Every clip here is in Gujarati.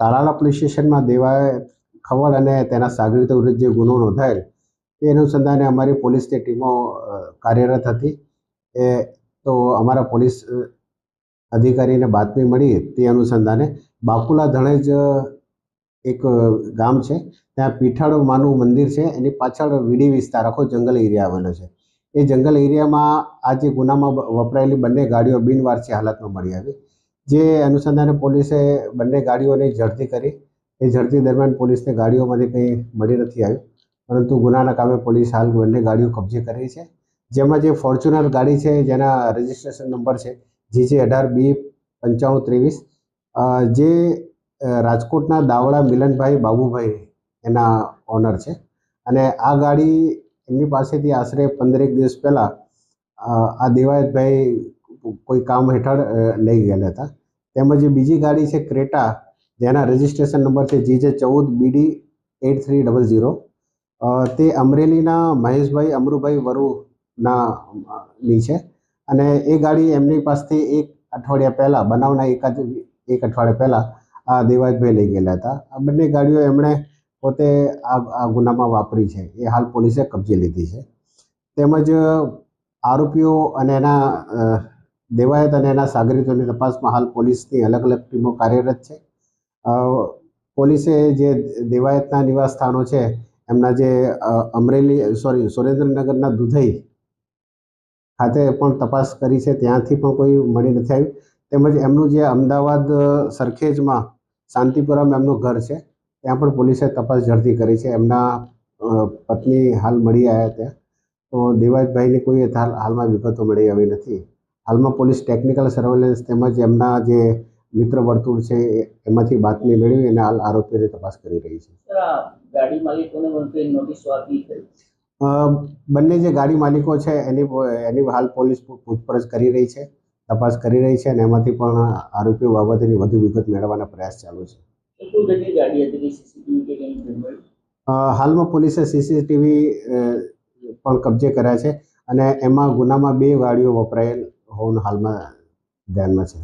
તાલાલા પોલીસ સ્ટેશનમાં દેવાએ ખવડ અને તેના સાગરીતો વિરુદ્ધ જે ગુનો નોંધાયેલ, તે અનુસંધાને અમારી પોલીસની ટીમો કાર્યરત હતી. એ, તો અમારા પોલીસ અધિકારીને બાતમી મળી તે અનુસંધાને બાકુલા ધણેજ એક ગામ છે. ત્યાં પીઠાળો માનું મંદિર છે. એની પાછળ વીડી વિસ્તાર, આખો જંગલ એરિયા આવેલો છે. એ જંગલ એરિયામાં આ જે ગુનામાં વપરાયેલી બંને ગાડીઓ બિનવારસી હાલતમાં મળી આવી. જે અનુસંધાને પોલીસે બંને ગાડીઓની ઝડપી કરી. એ ઝડપી દરમિયાન પોલીસને ગાડીઓમાંથી કંઈ મળી નથી આવ્યું. પરંતુ ગુનાના કામે પોલીસ હાલ બંને ગાડીઓ કબજે કરી છે. જેમાં જે ફોર્ચ્યુનર ગાડી છે, જેના રજિસ્ટ્રેશન નંબર છે જીજે અઢાર બી પંચાણું ત્રેવીસ જે રાજકોટના દાવડા મિલનભાઈ બાબુભાઈ એના ઓનર છે. અને આ ગાડી એમની પાસેથી આશરે પંદરેક દિવસ પહેલાં આ દેવાયતભાઈ કોઈ કામ હેઠળ લઈ ગયેલા હતા. તેમજ બીજી ગાડી છે ક્રેટા, જેના રજિસ્ટ્રેશન નંબર છે જીજે ચૌદ BD eight three double zero. તે અમરેલીના મહેશભાઈ, અમરુભાઈ વરુના ની છે. અને એ ગાડી એમની પાસેથી એક અઠવાડિયા પહેલાં, બનાવના એકાદ, એક અઠવાડિયા પહેલાં આ દેવાજભાઈ લઈ ગયેલા હતા. આ બંને ગાડીઓ એમણે પોતે આ આ ગુનામાં વાપરી છે. એ હાલ પોલીસે કબજે લીધી છે. તેમજ આરોપીઓ અને એના દેવાયત અને એના સાગરીતોની તપાસમાં હાલ પોલીસની અલગ અલગ ટીમો કાર્યરત છે. પોલીસે જે દેવાયતના નિવાસ સ્થાનો છે, એમના જે અમરેલી, સોરી, સુરેન્દ્રનગરના દુધઈ ખાતે પણ તપાસ કરી છે, ત્યાંથી પણ કોઈ મળી નથી આવ્યું. તેમજ એમનું જે અમદાવાદ સરખેજમાં શાંતિપુરમ એમનું ઘર છે, ત્યાં પણ પોલીસે તપાસ ઝડપી કરી છે. એમના પત્ની હાલ મળી આવ્યા ત્યાં. તો દેવાજભાઈની કોઈ હાલ, હાલમાં વિગતો મળી આવી નથી. હાલમાં પોલીસ ટેકનિકલ સર્વેલન્સ તેમજ એમના જે મિત્ર વર્તુળ છે એમાંથી બાતમી મેળવી અને હાલ આરોપીની તપાસ કરી રહી છે. બંને જે ગાડી માલિકો છે એની એની હાલ પોલીસ પૂછપરછ કરી રહી છે તપાસ કરી રહી છે અને એમાંથી પણ આરોપીઓ બાબતેની વધુ વિગત મેળવવાના પ્રયાસ ચાલુ છે. હાલમાં પોલીસે સીસીટીવી પણ કબજે કર્યા છે અને એમાં ગુનામાં બે ગાડીઓ વપરાયેલ હોવાનું હાલમાં ધ્યાનમાં છે.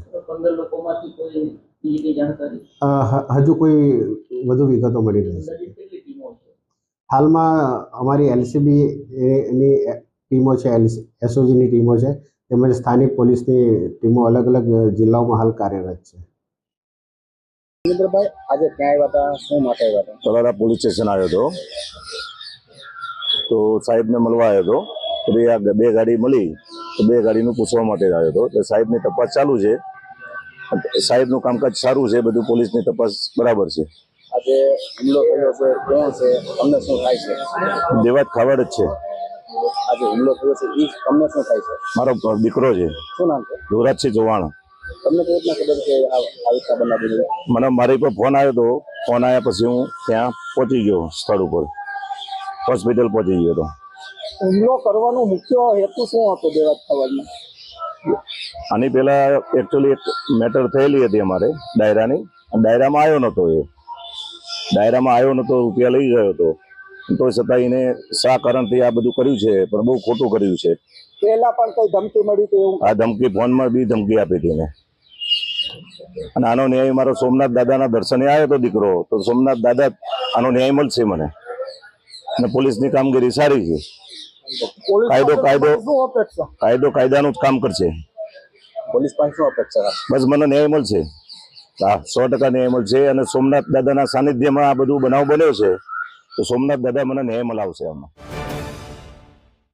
હજુ કોઈ વધુ વિગતો મળી રહી હાલમાં અમારી એલસીબી એની ટીમો છે એસઓજીની ટીમો છે તેમજ સ્થાનિક પોલીસની ટીમો અલગ અલગ જિલ્લાઓમાં હાલ કાર્યરત છે. રવિન્દ્રભાઈ આજે ક્યાં આવ્યા હતા? શું માટે આવ્યા હતા? પોલીસ સ્ટેશન આવ્યો હતો. તો સાહેબને મળવા આવ્યો હતો. તો ભાઈ આ બે ગાડી મળી. તો બે ગાડીનું પૂછવા માટે જ આવ્યો હતો. તો સાહેબની તપાસ ચાલુ છે. સાહેબનું કામકાજ સારું છે. બધું પોલીસની તપાસ બરાબર છે. આજે હુમલો કર્યો છે. કોણ છે? તમને શું થાય છે? દેવાત ખાવડ જ છે. આજે હુમલો થયો છે. એ તમને શું થાય છે? મારો દીકરો છે. શું નામ છે? ધોરાજસિંહ ચૌહાણ. તમને કઈ રીતના ખબર છે આ આ રીતના બનાવી મને મારી પર ફોન આવ્યો હતો ફોન આવ્યા પછી હું ત્યાં પહોંચી ગયો સ્થળ ઉપર. હોસ્પિટલ પહોંચી ગયો હતો. હુમલો કરવાનો મુખ્ય હેતુ શું હતો દેવાત ખબરમાં આની પહેલા એકચ્યુઅલી એક મેટર થયેલી હતી અમારે ડાયરાની. ડાયરામાં આવ્યો નહોતો એ. ડાયરામાં આવ્યો નહોતો રૂપિયા લઈ ગયો હતો. તો છતાં એને શા કારણથી આ બધું કર્યું છે? પણ બહુ ખોટું કર્યું છે. પહેલા પણ કઈ ધમકી મળી હતી એવું? આ ધમકી ફોનમાં બી ધમકી આપી હતી એને. અને આનો ન્યાય મારો સોમનાથ દાદાના દર્શને આવ્યો હતો દીકરો. તો સોમનાથ દાદા આનો ન્યાય મળશે મને. અને પોલીસની કામગીરી સારી છે. કાયદો- કાયદો. કાયદો કાયદાનું જ કામ કરશે. પોલીસ પાસે શું અપેક્ષા બસ મને ન્યાય મળશે. હા સો ટકા ન્યાય મળશે અને સોમનાથ દાદાના સાનિધ્યમાં આ બધું બનાવ બન્યો છે તો સોમનાથ દાદા મને ન્યાય મળાવશે આમાં.